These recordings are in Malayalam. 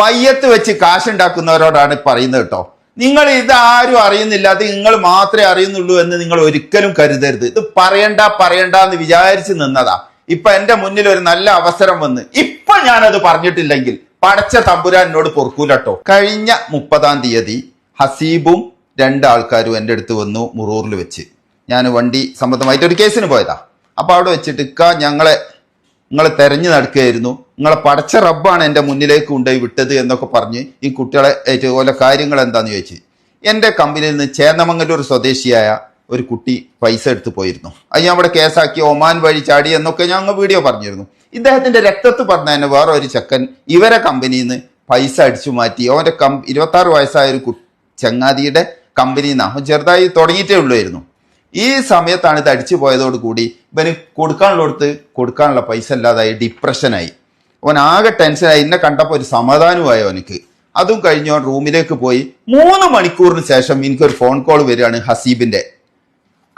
മയ്യത്ത് വെച്ച് കാശുണ്ടാക്കുന്നവരോടാണ് പറയുന്നത് കേട്ടോ. നിങ്ങൾ ഇത് ആരും അറിയുന്നില്ല അത് നിങ്ങൾ മാത്രമേ അറിയുന്നുള്ളൂ എന്ന് നിങ്ങൾ ഒരിക്കലും കരുതരുത്. ഇത് പറയണ്ട പറയണ്ട എന്ന് വിചാരിച്ച് നിന്നതാ. ഇപ്പൊ എന്റെ മുന്നിൽ ഒരു നല്ല അവസരം വന്ന്. ഇപ്പൊ ഞാനത് പറഞ്ഞിട്ടില്ലെങ്കിൽ പടച്ച തമ്പുരാൻ എന്നോട് പൊറുക്കൂലട്ടോ കഴിഞ്ഞ മുപ്പതാം തീയതി ഹസീബും രണ്ടാൾക്കാരും എന്റെ അടുത്ത് വന്നു മുറൂറിൽ വെച്ച്. ഞാൻ വണ്ടി സംബന്ധമായിട്ട് ഒരു കേസിന് പോയതാ. അപ്പൊ അവിടെ വെച്ചിട്ട് ഇക്ക ഞങ്ങളെ നിങ്ങൾ തെരഞ്ഞു നടക്കുകയായിരുന്നു. നിങ്ങളെ പടച്ച റബ്ബാണ് എന്റെ മുന്നിലേക്ക് കൊണ്ടുപോയി വിട്ടത് എന്നൊക്കെ പറഞ്ഞ് ഈ കുട്ടികളെ ഓരോ കാര്യങ്ങൾ എന്താന്ന് ചോദിച്ച്. എന്റെ കമ്പനിയിൽ നിന്ന് ചേന്നമംഗലൂർ സ്വദേശിയായ ഒരു കുട്ടി പൈസ എടുത്ത് പോയിരുന്നു. അത് ഞാൻ അവിടെ കേസാക്കി ഒമാൻ വഴി ചാടി എന്നൊക്കെ ഞാൻ അങ്ങ് വീഡിയോ പറഞ്ഞിരുന്നു. ഇദ്ദേഹത്തിന്റെ രക്തത്ത് പറഞ്ഞ തന്നെ വേറെ ഒരു ചെക്കൻ ഇവരെ കമ്പനിയിൽ നിന്ന് പൈസ അടിച്ചു മാറ്റി. അവന്റെ കം ഇരുപത്തി ആറ് വയസ്സായ ഒരു കു ചങ്ങാതിയുടെ കമ്പനിയിൽ നിന്ന്. ചെറുതായി തുടങ്ങിയിട്ടേ ഉള്ളായിരുന്നു. ഈ സമയത്താണ് ഇത് അടിച്ചു പോയതോടുകൂടി ഇവന് കൊടുക്കാനുള്ളടത്ത് കൊടുക്കാനുള്ള പൈസ ഇല്ലാതായി ഡിപ്രഷനായി അവൻ ആകെ ടെൻഷനായി എന്നെ കണ്ടപ്പോൾ ഒരു സമാധാനമായി അവനക്ക്. അതും കഴിഞ്ഞ് അവൻ റൂമിലേക്ക് പോയി. മൂന്ന് മണിക്കൂറിന് ശേഷം എനിക്കൊരു ഫോൺ കോൾ വരികയാണ് ഹസീബിന്റെ.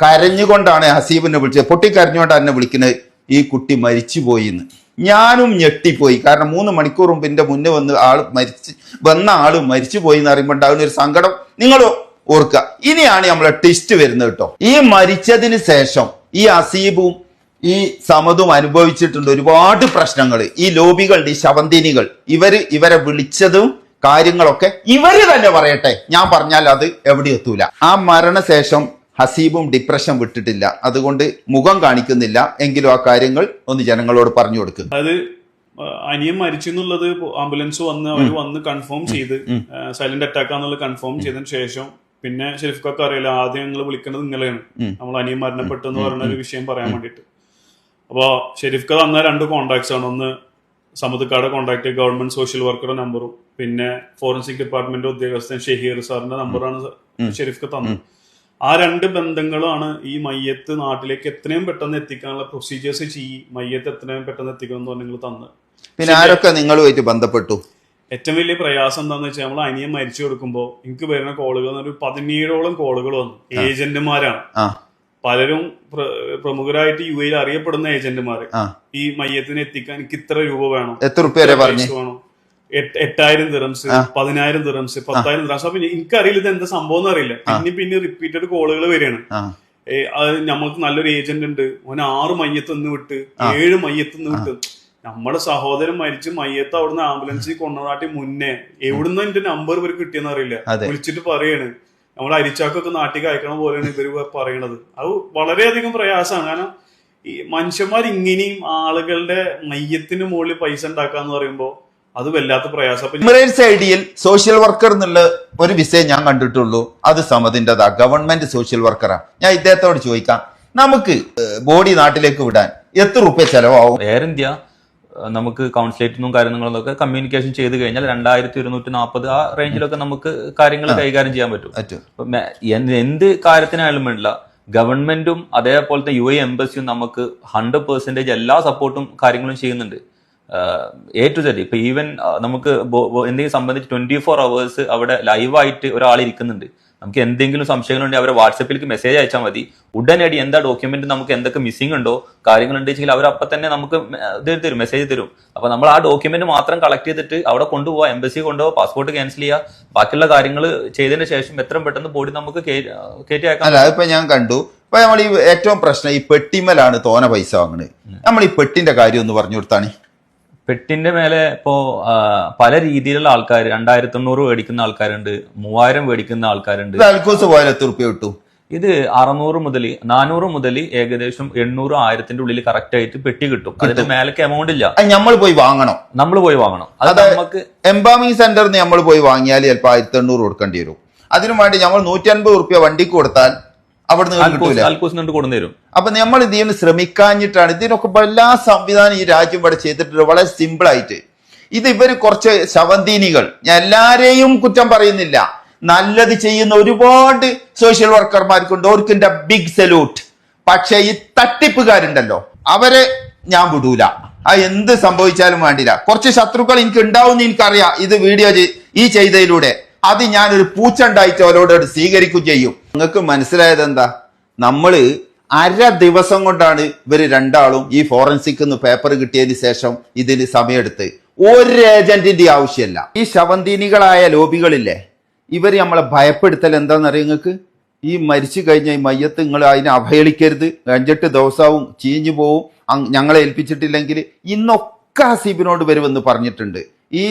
കരഞ്ഞുകൊണ്ടാണ് ഹസീബിനെ വിളിച്ചത്. പൊട്ടിക്കരഞ്ഞുകൊണ്ടാണ് എന്നെ വിളിക്കുന്നത്. ഈ കുട്ടി മരിച്ചുപോയി എന്ന് ഞാനും ഞെട്ടിപ്പോയി. കാരണം മൂന്ന് മണിക്കൂർ മുമ്പ് എന്റെ മുന്നേ വന്ന് ആൾ മരിച്ച് വന്ന ആൾ മരിച്ചു പോയി എന്ന് അറിയുമ്പോൾ ഉണ്ടാകുന്ന ഒരു സങ്കടം. നിങ്ങൾ ഓർക്കുക. ഇനിയാണ് നമ്മളെ ടെസ്റ്റ് വരുന്നത് കേട്ടോ ഈ മരിച്ചതിന് ശേഷം ഈ അസീബും ഈ സമതും അനുഭവിച്ചിട്ടുണ്ട് ഒരുപാട് പ്രശ്നങ്ങൾ ഈ ലോബികളുടെ ഈ ശവന്തിനികൾ. ഇവർ ഇവരെ വിളിച്ചതും കാര്യങ്ങളൊക്കെ ഇവർ തന്നെ പറയട്ടെ. ഞാൻ പറഞ്ഞാൽ അത് എവിടെ എത്തൂല. ആ മരണശേഷം ഹസീബും ഡിപ്രഷൻ വിട്ടിട്ടില്ല. അതുകൊണ്ട് മുഖം കാണിക്കുന്നില്ല. എങ്കിലും ആ കാര്യങ്ങൾ ഒന്ന് ജനങ്ങളോട് പറഞ്ഞു കൊടുക്കും. അത് അനിയൻ മരിച്ചു എന്നുള്ളത് ആംബുലൻസ് വന്ന് അവർ വന്ന് കൺഫേം ചെയ്ത് സൈലന്റ് അറ്റാക്ക് ആണെന്നുള്ളത് കൺഫേം ചെയ്തതിന് ശേഷം പിന്നെ ഷെരീഫ്ക്കൊക്കെ അറിയില്ല ആദ്യം ഞങ്ങൾ വിളിക്കുന്നത് നിങ്ങളെയാണ് നമ്മൾ അനിയൻ മരണപ്പെട്ടു എന്ന് പറയുന്ന ഒരു വിഷയം പറയാൻ വേണ്ടിയിട്ട്. അപ്പോൾ ഷെരീഫ്ക്ക തന്ന രണ്ട് കോണ്ടാക്ട്സ് ആണ്. ഒന്ന് സമുദ്ക്കാട് കോണ്ടാക്ട് ഗവൺമെന്റ് സോഷ്യൽ വർക്കറുടെ നമ്പറും പിന്നെ ഫോറൻസിക് ഡിപ്പാർട്ട്മെന്റ് ഉദ്യോഗസ്ഥൻ ഷഹീർ സാറിന്റെ നമ്പറാണ് ഷെരീഫ്ക്ക് തന്നത്. ആ രണ്ട് ബന്ധങ്ങളാണ് ഈ മയ്യത്ത് നാട്ടിലേക്ക് എത്രയും പെട്ടെന്ന് എത്തിക്കാനുള്ള പ്രൊസീജിയേഴ്സ് ചെയ്യും. മയ്യത്ത് എത്രയും പെട്ടെന്ന് എത്തിക്കണം എന്ന് നിങ്ങൾ തന്നത് പിന്നെ ആരൊക്കെ നിങ്ങളുമായിട്ട് ബന്ധപ്പെട്ടു? ഏറ്റവും വലിയ പ്രയാസം എന്താന്ന് വെച്ചാൽ നമ്മൾ അനിയൻ മരിച്ചു കൊടുക്കുമ്പോൾ എനിക്ക് വരുന്ന കോളുകൾ ഒരു പതിനേഴോളം കോളുകൾ വന്നു. ഏജന്റുമാരാണ്. പലരും പ്രമുഖരായിട്ട് യു എയിൽ അറിയപ്പെടുന്ന ഏജന്റുമാര്. ഈ മയ്യത്തിനെ എത്തിക്കാൻ എനിക്ക് ഇത്ര രൂപ വേണം. എത്ര രൂപ വേണം? എട്ട്- എട്ടായിരം ദിറംസ് പതിനായിരം ദിറംസ് പത്തായിരം ദിറംസ്. അപ്പൊ എനിക്കറിയില്ല ഇത് എന്താ സംഭവം എന്ന് അറിയില്ല. പിന്നെ പിന്നെ റിപ്പീറ്റഡ് കോളുകൾ വരികയാണ്. അത് നമ്മൾക്ക് നല്ലൊരു ഏജന്റ് ഉണ്ട്. ഓൻ ആറ് മയത്തുനിന്ന് വിട്ട് ഏഴ് മയത്തുനിന്ന് നിന്ന് വിട്ട്. നമ്മുടെ സഹോദരൻ മരിച്ച് മയ്യത്ത് അവിടുന്ന് ആംബുലൻസിൽ കൊണ്ടുനാട്ടി മുന്നേ. എവിടുന്ന് എന്റെ നമ്പർ ഇവർ കിട്ടിയെന്ന് അറിയില്ല. വിളിച്ചിട്ട് പറയാണ്. നമ്മൾ അരിച്ചാക്കൊക്കെ നാട്ടിൽ അയക്കണ പോലെയാണ് ഇവർ പറയണത്. അത് വളരെയധികം പ്രയാസമാണ്. കാരണം ഈ മനുഷ്യന്മാർ ഇങ്ങനെയും ആളുകളുടെ മയ്യത്തിന് മുകളിൽ പൈസ ഉണ്ടാക്കാന്ന് പറയുമ്പോ അത് വല്ലാത്ത പ്രയാസം. എമിറേറ്റ്സ് ഐഡിയിൽ സോഷ്യൽ വർക്കർ എന്നുള്ള ഒരു വിഷയം ഞാൻ കണ്ടിട്ടുള്ളൂ. അത് സമതിന്റെതാ. ഗവൺമെന്റ് സോഷ്യൽ വർക്കറാ ഞാൻ ഇദ്ദേഹത്തോട് ചോദിക്കാം. നമുക്ക് ബോഡി നാട്ടിലേക്ക് വിടാൻ എത്ര റുപ്യ ചെലവാകും? എയർ ഇന്ത്യ നമുക്ക് കൗൺസിലേറ്റിനും കാര്യങ്ങളൊക്കെ കമ്മ്യൂണിക്കേഷൻ ചെയ്ത് കഴിഞ്ഞാൽ രണ്ടായിരത്തി ഒരുന്നൂറ്റി നാൽപ്പത് ആ റേഞ്ചിലൊക്കെ നമുക്ക് കാര്യങ്ങൾ കൈകാര്യം ചെയ്യാൻ പറ്റും. എന്ത് കാര്യത്തിനായാലും വേണ്ടില്ല. ഗവൺമെന്റും അതേപോലെ തന്നെ യു എ എംബസിയും നമുക്ക് ഹൺഡ്രഡ് പെർസെന്റേജ് എല്ലാ സപ്പോർട്ടും കാര്യങ്ങളും ചെയ്യുന്നുണ്ട്. എ ടു സെറ്റ് ഇപ്പൊ ഈവൻ നമുക്ക് എന്തെങ്കിലും സംബന്ധിച്ച് ട്വന്റി ഫോർ അവേഴ്സ് അവിടെ ലൈവായിട്ട് ഒരാൾ ഇരിക്കുന്നുണ്ട്. നമുക്ക് എന്തെങ്കിലും സംശയങ്ങളുണ്ടെങ്കിൽ അവരെ വാട്സപ്പിലേക്ക് മെസ്സേജ് അയച്ചാൽ മതി. ഉടനടി എന്താ ഡോക്യുമെന്റ് നമുക്ക് എന്തൊക്കെ മിസ്സിംഗ് ഉണ്ടോ കാര്യങ്ങൾ ഉണ്ടെങ്കിൽ അവർ അപ്പം തന്നെ നമുക്ക് ഇത് തരും മെസ്സേജ് തരും. അപ്പൊ നമ്മൾ ആ ഡോക്യുമെന്റ് മാത്രം കളക്ട് ചെയ്തിട്ട് അവിടെ കൊണ്ടുപോവാ എംബസി കൊണ്ടുപോവാ പാസ്പോർട്ട് ക്യാൻസൽ ചെയ്യുക ബാക്കിയുള്ള കാര്യങ്ങൾ ചെയ്തതിന് ശേഷം എത്രയും പെട്ടെന്ന് ബോഡി നമുക്ക് കയറ്റി അയക്കാം. അല്ല അതിപ്പോ ഞാൻ കണ്ടു. ഇപ്പൊ നമ്മൾ ഈ ഏറ്റവും പ്രശ്നം ഈ പെട്ടിമലാണ് തോന പൈസ വാങ്ങുന്നത് നമ്മൾ ഈ പെട്ടിന്റെ കാര്യം ഒന്ന് പറഞ്ഞു കൊടുത്താണ്. പെട്ടിന്റെ മേലെ ഇപ്പോ പല രീതിയിലുള്ള ആൾക്കാർ രണ്ടായിരത്തി എണ്ണൂറ് മേടിക്കുന്ന ആൾക്കാരുണ്ട് മൂവായിരം മേടിക്കുന്ന ആൾക്കാരുണ്ട്. ഇത് അൽക്കൂസ് പോയാൽ എത്ര റുപ്യ കിട്ടും. ഇത് അറുന്നൂറ് മുതൽ നാനൂറ് മുതൽ ഏകദേശം എണ്ണൂറ് ആയിരത്തിന്റെ ഉള്ളിൽ കറക്റ്റ് ആയിട്ട് പെട്ടി കിട്ടും. അതിന്റെ മേലേക്ക് എമൗണ്ട് ഇല്ല. നമ്മൾ പോയി വാങ്ങണം. നമ്മൾ പോയി വാങ്ങണം. അത് നമുക്ക് എംബാമി സെന്ററിൽ നിന്ന് നമ്മൾ പോയി വാങ്ങിയാൽ ചിലപ്പോൾ ആയിരത്തി എണ്ണൂറ് കൊടുക്കേണ്ടി വരും. അതിനു വേണ്ടി നമ്മൾ നൂറ്റി അൻപത് റുപ്യ വണ്ടിക്ക് കൊടുത്താൽ അവിടെ നിന്ന് കിട്ടൂല. ആൽക്കൂസ് കൊണ്ട് കൊടുന്നു തരും? അപ്പൊ നമ്മൾ ഇത് ചെയ്യുന്ന ശ്രമിക്കാഞ്ഞിട്ടാണ്. ഇതിനൊക്കെ എല്ലാ സംവിധാനം ഈ രാജ്യം ഇവിടെ ചെയ്തിട്ടുണ്ട്. വളരെ സിമ്പിൾ ആയിട്ട്. ഇത് ഇവർ കുറച്ച് ശവന്തീനികൾ. ഞാൻ എല്ലാരെയും കുറ്റം പറയുന്നില്ല. നല്ലത് ചെയ്യുന്ന ഒരുപാട് സോഷ്യൽ വർക്കർമാർക്കുണ്ട് ഓർക്കിന്റെ ബിഗ് സല്യൂട്ട് പക്ഷെ ഈ തട്ടിപ്പുകാരുണ്ടല്ലോ. അവരെ ഞാൻ വിടൂല. ആ എന്ത് സംഭവിച്ചാലും വേണ്ടില്ല. കുറച്ച് ശത്രുക്കൾ എനിക്ക് ഉണ്ടാവും എനിക്കറിയാം. ഇത് വീഡിയോ ഈ ചെയ്തതിലൂടെ. അത് ഞാനൊരു പൂച്ച ഉണ്ടായിട്ട് അവരോട് സ്വീകരിക്കുകയും ചെയ്യും. നിങ്ങൾക്ക് മനസ്സിലായത് എന്താ? നമ്മൾ അര ദിവസം കൊണ്ടാണ് ഇവർ രണ്ടാളും ഈ ഫോറൻസിക് പേപ്പർ കിട്ടിയതിന് ശേഷം ഇതിന് സമയമെടുത്ത്. ഒരു ഏജന്റിന്റെ ആവശ്യമല്ല. ഈ ശവന്തീനികളായ ലോബികളില്ലേ ഇവർ നമ്മളെ ഭയപ്പെടുത്തൽ എന്താണെന്നറിയാം നിങ്ങൾക്ക്? ഈ മരിച്ചു കഴിഞ്ഞ ഈ മയ്യത്ത് നിങ്ങൾ അതിനെ അവഹേളിക്കരുത്. അഞ്ചെട്ട് ദിവസവും ചീഞ്ഞു പോവും. ഞങ്ങളെ ഏൽപ്പിച്ചിട്ടില്ലെങ്കിൽ ഇന്നൊക്കെ ഹസീബിനോട് വരുമെന്ന് പറഞ്ഞിട്ടുണ്ട്. ഈ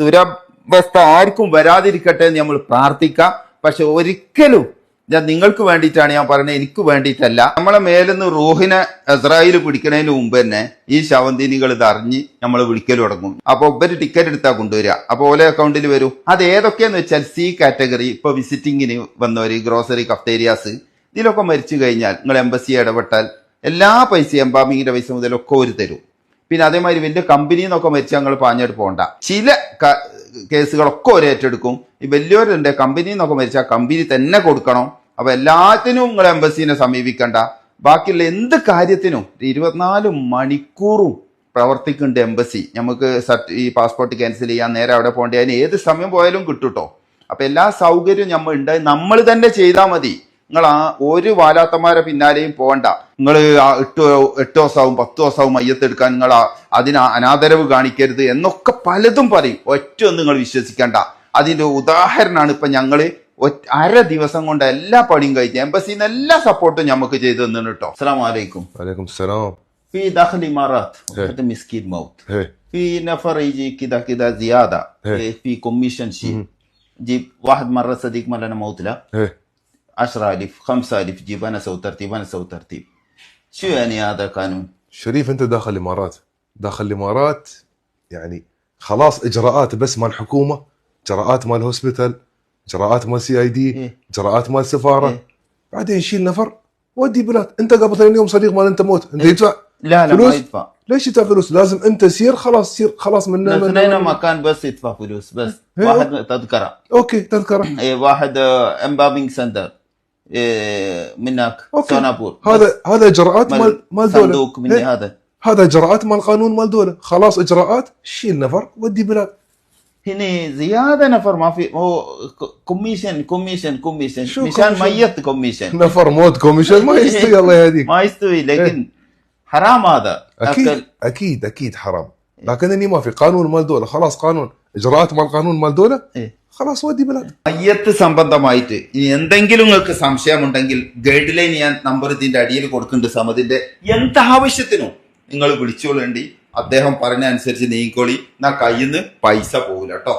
ദുരവസ്ഥ ആർക്കും വരാതിരിക്കട്ടെ എന്ന് നമ്മൾ പ്രാർത്ഥിക്കാം. പക്ഷെ ഒരിക്കലും ഞാൻ നിങ്ങൾക്ക് വേണ്ടിയിട്ടാണ് ഞാൻ പറയുന്നത്. എനിക്ക് വേണ്ടിയിട്ടല്ല. നമ്മളെ മേലെന്ന് റൂഹിനെ ഇസ്രായേൽ പിടിക്കണതിന് മുമ്പ് തന്നെ ഈ ശവന്തിനികൾ ഇത് അറിഞ്ഞ് നമ്മൾ വിളിക്കൽ തുടങ്ങും. അപ്പൊ ഒബ്ബര് ടിക്കറ്റ് എടുത്താൽ കൊണ്ടുവരിക അപ്പൊ ഓലെ അക്കൗണ്ടിൽ വരും. അത് ഏതൊക്കെയെന്ന് വെച്ചാൽ സി കാറ്റഗറി ഇപ്പൊ വിസിറ്റിങ്ങിന് വന്നവര് ഗ്രോസറി കഫ്തേരിയാസ് ഇതിലൊക്കെ മരിച്ചു കഴിഞ്ഞാൽ നിങ്ങൾ എംബസി ഇടപെട്ടാൽ എല്ലാ പൈസയും എംബാമിങ്ങിന്റെ പൈസ മുതലൊക്കെ ഒരു തരും. പിന്നെ അതേമാതിരി വലിയ കമ്പനിയിൽ നിന്നൊക്കെ മരിച്ചാൽ ഞങ്ങൾ പാഞ്ഞെടുത്ത് പോകണ്ട ചില കേസുകളൊക്കെ ഒരു ഏറ്റെടുക്കും. ഈ വലിയവരുണ്ട് കമ്പനിയിൽ നിന്നൊക്കെ മരിച്ചാൽ കമ്പനി തന്നെ കൊടുക്കണം. അപ്പൊ എല്ലാത്തിനും നിങ്ങൾ എംബസീനെ സമീപിക്കണ്ട. ബാക്കിയുള്ള എന്ത് കാര്യത്തിനും ഇരുപത്തിനാല് മണിക്കൂറും പ്രവർത്തിക്കുന്നുണ്ട് എംബസി. നമുക്ക് സർട്ട് ഈ പാസ്പോർട്ട് ക്യാൻസൽ ചെയ്യാൻ നേരെ അവിടെ പോകേണ്ടി. അതിന് ഏത് സമയം പോയാലും കിട്ടുട്ടോ. അപ്പൊ എല്ലാ സൗകര്യവും നമ്മൾ ഉണ്ട്. നമ്മൾ തന്നെ ചെയ്താൽ മതി. നിങ്ങൾ ആ ഒരു വാലാത്തമാരെ പിന്നാലെയും പോകണ്ട. നിങ്ങൾ എട്ട് എട്ട് ദിവസമാവും പത്ത് ദിവസമാവും മയ്യത്തെടുക്കാൻ നിങ്ങൾ അതിന് അനാദരവ് കാണിക്കരുത് എന്നൊക്കെ പലതും പറയും. ഒറ്റ ഒന്നും നിങ്ങൾ വിശ്വസിക്കണ്ട. അതിന്റെ ഉദാഹരണമാണ് ഇപ്പൊ ഒറ്റ- അര ദിവസം കൊണ്ട് എല്ലാ പണിയും കഴിഞ്ഞ് എംബസിയിൽ നിന്ന് എല്ലാ സപ്പോർട്ടും നമുക്ക് ചെയ്തു തന്നു കേട്ടോ അസ്സാം വലൈക്കും عليكم السلام في داخل الامارات هذا مسكين موت هي في نفر يجي كده كده زياده إيه. في كوميشن شيء جيب واحد مره صديق مالنا موت له هي 10000 5000 جيب انا اسوي ترتيب انا اسوي ترتيب شو يعني هذا قانون؟ شريف انت داخل الامارات داخل الامارات يعني خلاص اجراءات بس مال حكومه اجراءات مال هوسبيتال اجراءات مال سي اي دي إيه. اجراءات مال سفارة. إيه. بعدين شيل نفر ودي بلاد. انت قبل ثاني يوم صديق مال انت موت. انت يدفع لا لا ما فلوس؟ يدفع. ليش يدفع فلوس؟ لازم انت سير خلاص سير خلاص من, من, اثنين من مكان بس يدفع فلوس بس. إيه. واحد تذكرة. أوكي تذكرة. إيه واحد امبابينج سنتر إيه منك أوكي. سونابور هذا هذا اجراءات مال مال دولة. صندوق مني إيه. هذا. هذا اجراءات مال قانون مال دولة. خلاص اجراءات شيل نفر ودي بلاد. هنا زياده نفر ما في هو كوميشن كوميشن كوميشن شو مشان commission؟ ميت كوميشن نفر موت كوميشن ما يستوي الله يهديك ما يستوي لكن حرام هذا اكيد أكل. اكيد اكيد حرام لكنني ما في قانون مال دوله خلاص قانون اجراءات مال قانون مال دوله إيه. خلاص ودي بلاد മയ്യത്ത് സംബന്ധമായിട്ട് ഇനി എന്തെങ്കിലും നിങ്ങൾക്ക് സംശയമുണ്ടെങ്കിൽ ഗൈഡ് ലൈൻ ഞാൻ നമ്പർ ഇതിന്റെ അടിയിൽ കൊടുക്കുന്നുണ്ട് സമതിന്റെ എന്താവശ്യത്തിനും നിങ്ങൾ വിളിച്ചോളേണ്ടി അദ്ദേഹം പറഞ്ഞ അനുസരിച്ച് നീങ്ങിക്കോളി. എന്നാ കയ്യിൽ നിന്ന് പൈസ പോകില്ല കേട്ടോ